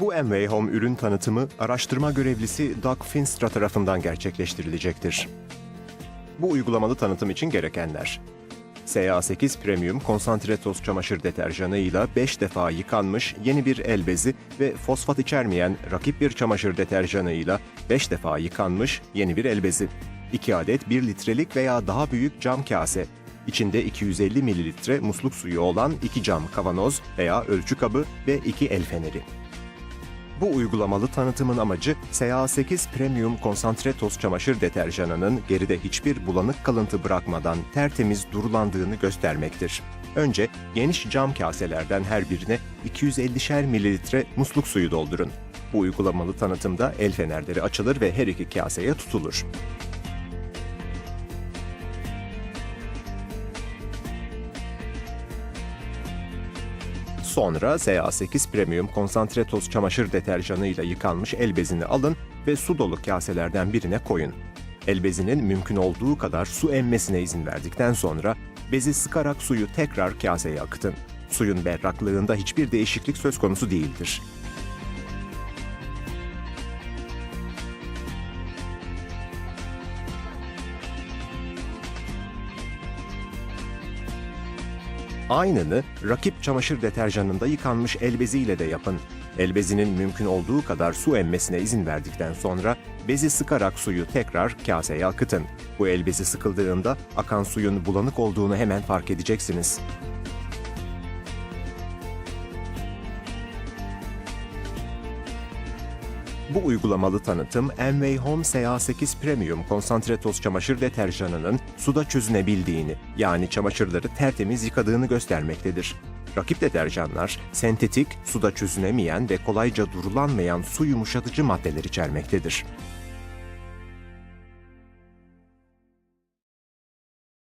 Bu Amway Home ürün tanıtımı araştırma görevlisi Doug Finstra tarafından gerçekleştirilecektir. Bu uygulamalı tanıtım için gerekenler. SA8 Premium konsantre toz çamaşır deterjanıyla 5 defa yıkanmış yeni bir el bezi ve fosfat içermeyen rakip bir çamaşır deterjanıyla 5 defa yıkanmış yeni bir el bezi. 2 adet 1 litrelik veya daha büyük cam kase. İçinde 250 mililitre musluk suyu olan 2 cam kavanoz veya ölçü kabı ve 2 el feneri. Bu uygulamalı tanıtımın amacı SA8 Premium konsantre toz çamaşır deterjanının geride hiçbir bulanık kalıntı bırakmadan tertemiz durulandığını göstermektir. Önce geniş cam kaselerden her birine 250'şer mililitre musluk suyu doldurun. Bu uygulamalı tanıtımda el fenerleri açılır ve her iki kaseye tutulur. Sonra SA8 Premium konsantre toz çamaşır deterjanıyla yıkanmış el bezini alın ve su dolu kaselerden birine koyun. El bezinin mümkün olduğu kadar su emmesine izin verdikten sonra bezi sıkarak suyu tekrar kaseye akıtın. Suyun berraklığında hiçbir değişiklik söz konusu değildir. Aynını rakip çamaşır deterjanında yıkanmış el beziyle de yapın. El bezinin mümkün olduğu kadar su emmesine izin verdikten sonra bezi sıkarak suyu tekrar kaseye akıtın. Bu el bezi sıkıldığında akan suyun bulanık olduğunu hemen fark edeceksiniz. Bu uygulamalı tanıtım Amway Home SA8 Premium konsantre toz çamaşır deterjanının suda çözünebildiğini, yani çamaşırları tertemiz yıkadığını göstermektedir. Rakip deterjanlar sentetik, suda çözünemeyen ve kolayca durulanmayan su yumuşatıcı maddeler içermektedir.